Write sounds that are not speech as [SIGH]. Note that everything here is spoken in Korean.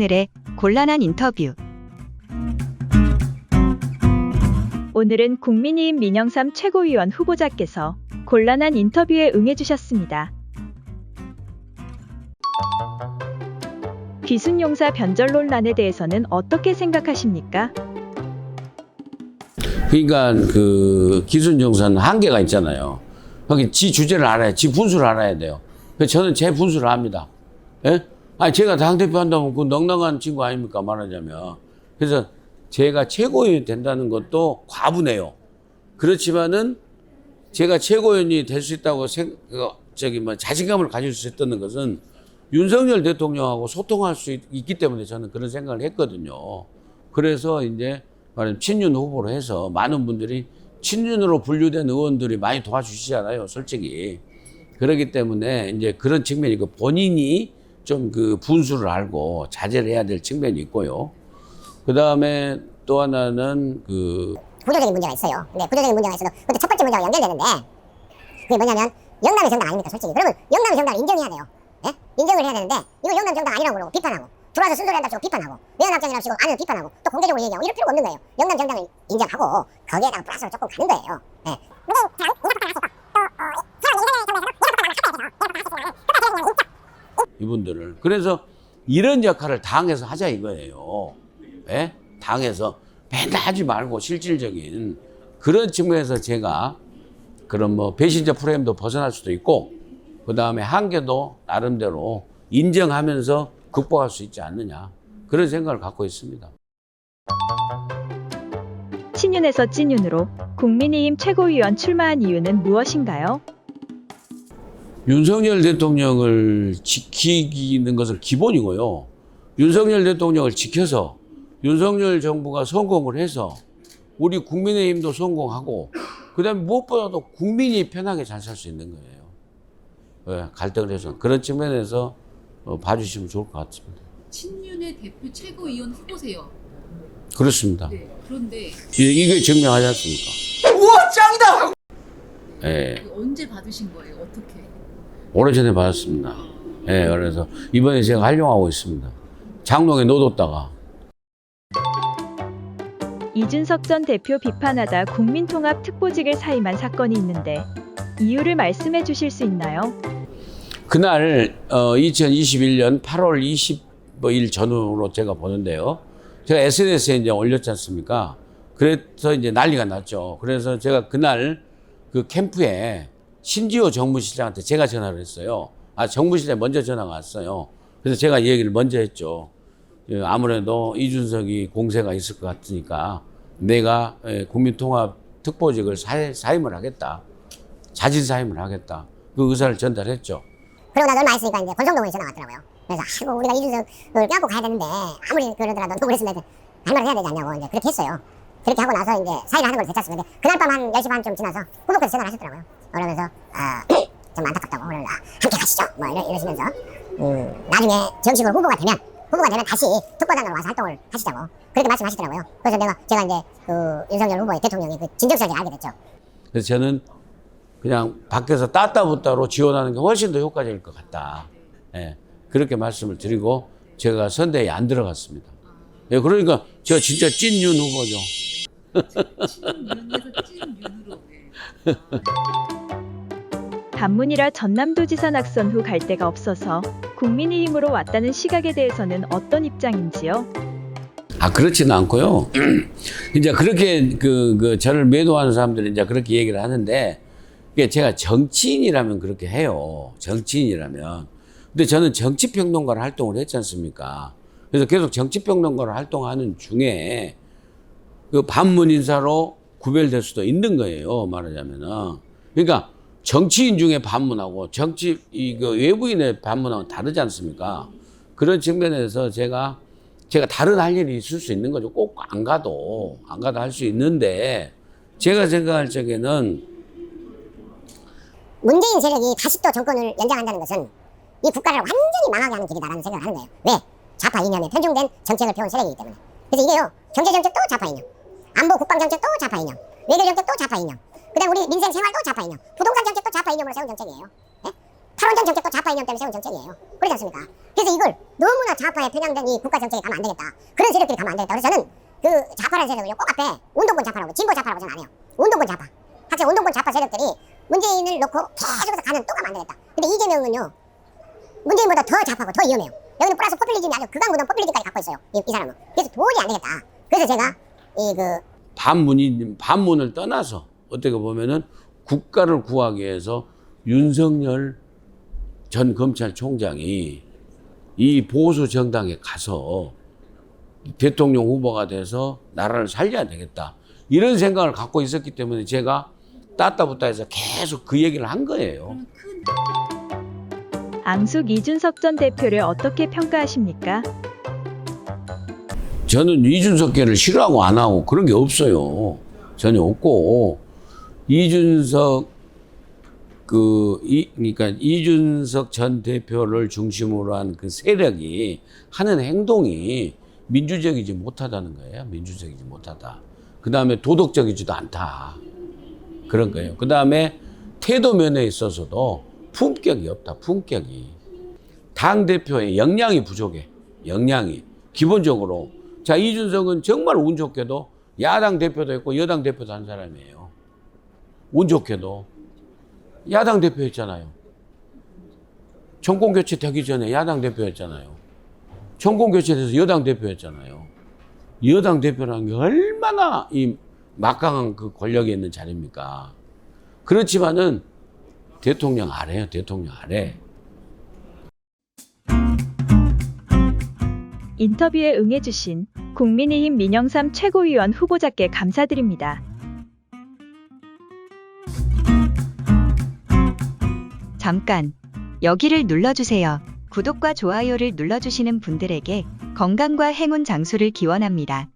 오늘의 곤란한 인터뷰. 오늘은 국민의힘 민영삼 최고위원 후보자께서 곤란한 인터뷰에 응해주셨습니다. 귀순용사 변절 논란에 대해서는 어떻게 생각하십니까? 그러니까 그 기순정사는 한계가 있잖아요. 거기 지 주제를 알아야, 지 분수를 알아야 돼요. 저는 제 분수를 압니다. 예? 아니, 제가 당 대표 한다면 그 넉넉한 친구 아닙니까? 말하자면. 그래서 제가 최고위원이 된다는 것도 과분해요. 그렇지만은 제가 최고위원이 될 수 있다고 생, 그, 저기 뭐 자신감을 가질 수 있다는 것은 윤석열 대통령하고 소통할 수 있, 있기 때문에 저는 그런 생각을 했거든요. 그래서 이제 말하자면 친윤 후보로 해서 많은 분들이 친윤으로 분류된 의원들이 많이 도와주시잖아요, 솔직히. 그렇기 때문에 이제 그런 측면이 있고 본인이 좀 그 분수를 알고 자제를 해야 될 측면이 있고요. 그 다음에 또 하나는 그 구조적인 문제가 있어요. 근데 구조적인 문제가 있어도 근데 첫 번째 문제가 연결되는데 그게 뭐냐면 영남의 정당 아닙니까 솔직히 그러면 영남의 정당을 인정해야 돼요. 예? 인정을 해야 되는데 이걸 영남 정당 아니라고 그러고 비판하고 들어와서 순소리 한다고 비판하고 외연합장이라고 치고 안을 비판하고 또 공개적으로 얘기하고 이럴 필요가 없는 거예요. 영남 정당을 인정하고 거기에다가 플러스로 조금 가는 거예요. 예. 이분들을 그래서 이런 역할을 당에서 하자 이거예요. 예? 당에서 맨날 하지 말고 실질적인 그런 측면에서 제가 그런 뭐 배신자 프레임도 벗어날 수도 있고 그 다음에 한계도 나름대로 인정하면서 극복할 수 있지 않느냐 그런 생각을 갖고 있습니다. 친윤에서 찐윤으로 국민의힘 최고위원 출마한 이유는 무엇인가요? 윤석열 대통령을 지키는 것은 기본이고요. 윤석열 대통령을 지켜서 윤석열 정부가 성공을 해서 우리 국민의힘도 성공하고 그다음에 무엇보다도 국민이 편하게 잘 살 수 있는 거예요. 예, 갈등을 해서 그런 측면에서 어, 봐주시면 좋을 것 같습니다. 친윤의 대표 최고위원 후보세요. 그렇습니다. 네. 그런데 이- 이게 증명하지 않습니까? 우와 짱이다. 예, 언제 받으신 거예요? 어떻게? 오래전에 받았습니다. 예, 그래서 이번에 제가 활용하고 있습니다. 장롱에 넣어뒀다가 이준석 전 대표 비판하다 국민통합 특보직을 사임한 사건이 있는데 이유를 말씀해 주실 수 있나요? 그날 어, 2021년 8월 25일 전후로 제가 보는데요. 제가 SNS에 이제 올렸지 않습니까? 그래서 이제 난리가 났죠. 그래서 제가 그날 그 캠프에 신지호 정무실장한테 제가 전화를 했어요. 아, 정무실장 먼저 전화가 왔어요. 그래서 제가 이 얘기를 먼저 했죠. 예, 아무래도 이준석이 공세가 있을 것 같으니까 내가 예, 국민통합 특보직을 사- 사임을 하겠다. 자진 사임을 하겠다. 그 의사를 전달했죠. 그러고 나서 얼마 있으니까 이제 권성동이 전화 왔더라고요. 그래서 아이고 우리가 이준석을 껴안고 가야 되는데 아무리 그러더라도 너무 그랬으면 할 말을 해야 되지 않냐고 이제 그렇게 했어요. 그렇게 하고 나서 이제 사의를 하는 걸 되찾습니다. 그날 밤 한 10시 반쯤 지나서 후보께서 전화를 하셨더라고요. 그러면서 아, [CLEARS THROAT] 좀 안타깝다고 그러면 아, 함께 가시죠. 뭐 이러, 이러시면서 음, 나중에 정식으로 후보가 되면 후보가 되면 다시 특보단으로 와서 활동을 하시자고 그렇게 말씀하시더라고요. 그래서 내가 제가 이제 그 윤석열 후보의 대통령의 그 진정성을 알게 됐죠. 그래서 저는 그냥 밖에서 따따붙다로 지원하는 게 훨씬 더 효과적일 것 같다. 예, 그렇게 말씀을 드리고 제가 선대에 안 들어갔습니다. 예, 그러니까 제가 진짜 찐윤 후보죠. 네. [LAUGHS] 반문이라 전남도지사 낙선 후 갈 데가 없어서 국민의힘으로 왔다는 시각에 대해서는 어떤 입장인지요? 아, 그렇지는 않고요. [CLEARS THROAT] 이제 그렇게 그, 그 저를 매도하는 사람들은 이제 그렇게 얘기를 하는데 제가 정치인이라면 그렇게 해요. 정치인이라면. 근데 저는 정치평론가로 활동을 했지 않습니까? 그래서 계속 정치평론가로 활동하는 중에 그 반문 인사로 구별될 수도 있는 거예요. 말하자면은. 그러니까 정치인 중에 반문하고 정치, 이그 외부인의 반문하고 다르지 않습니까? 그런 측면에서 제가 제가 다른 할 일이 있을 수 있는 거죠. 꼭 안 가도, 안 가도 할 수 있는데, 제가 생각할 적에는 문재인 세력이 다시 또 정권을 연장한다는 것은 이 국가를 완전히 망하게 하는 길이다라는 생각을 하는 거예요. 왜? 좌파 이념에 편중된 정책을 펴온 세력이기 때문에. 그래서 이게요, 경제 정책도 좌파 이념, 안보 국방 정책도 좌파 이념, 외교 정책도 좌파 이념, 그다음 우리 민생 생활도 좌파 이념, 부동산 정책도 좌파 이념으로 세운 정책이에요. 예? 8월 탈원전 정책도 좌파 이념 때문에 세운 정책이에요. 그렇지 않습니까? 그래서 이걸 너무나 좌파에 편향된 이 국가 정책이 가면 안 되겠다. 그런 세력들이 가면 안 되겠다. 그래서 저는 그 좌파라는 세력을요, 꼭 앞에 운동권 좌파라고, 진보 좌파라고 저는 안 해요. 운동권 좌파. 학생 운동권 좌파 세력들이 문재인을 놓고 계속해서 가면 또 가면 안 되겠다. 근데 이재명은요, 문재인보다 더 좌파고 더 위험해요. 여기는 플러스 포퓰리즘이 아주 극악무던 포퓰리즘까지 갖고 있어요. 이, 이 사람은. 그래서 도저히 안 되겠다. 그래서 제가 이그 반문이 반문을 떠나서 어떻게 보면은 국가를 구하기 위해서 윤석열 전 검찰총장이 이 보수 정당에 가서 대통령 후보가 돼서 나라를 살려야 되겠다 이런 생각을 갖고 있었기 때문에 제가 따따붙다 해서 계속 그 얘기를 한 거예요. 앙숙 이준석 전 대표를 어떻게 평가하십니까? 저는 이준석계를 싫어하고 안 하고 그런 게 없어요. 전혀 없고 이준석 그 이 그러니까 이준석 전 대표를 중심으로 한 그 세력이 하는 행동이 민주적이지 못하다는 거예요. 민주적이지 못하다. 그 다음에 도덕적이지도 않다. 그런 거예요. 그 다음에 태도 면에 있어서도 품격이 없다. 품격이. 당 대표의 역량이 부족해. 역량이 기본적으로 자 이준석은 정말 운 좋게도 야당 대표도 했고 여당 대표도 한 사람이에요. 운 좋게도 야당 대표였잖아요. 정권 교체 되기 전에 야당 대표였잖아요. 정권 교체돼서 여당 대표였잖아요. 여당 대표라는 게 얼마나 이 막강한 그 권력이 있는 자리입니까? 그렇지만은 대통령 아래요, 대통령 아래. 인터뷰에 응해주신 국민의힘 민영삼 최고위원 후보자께 감사드립니다. 잠깐 여기를 눌러주세요. 구독과 좋아요를 눌러주시는 분들에게 건강과 행운 장수를 기원합니다.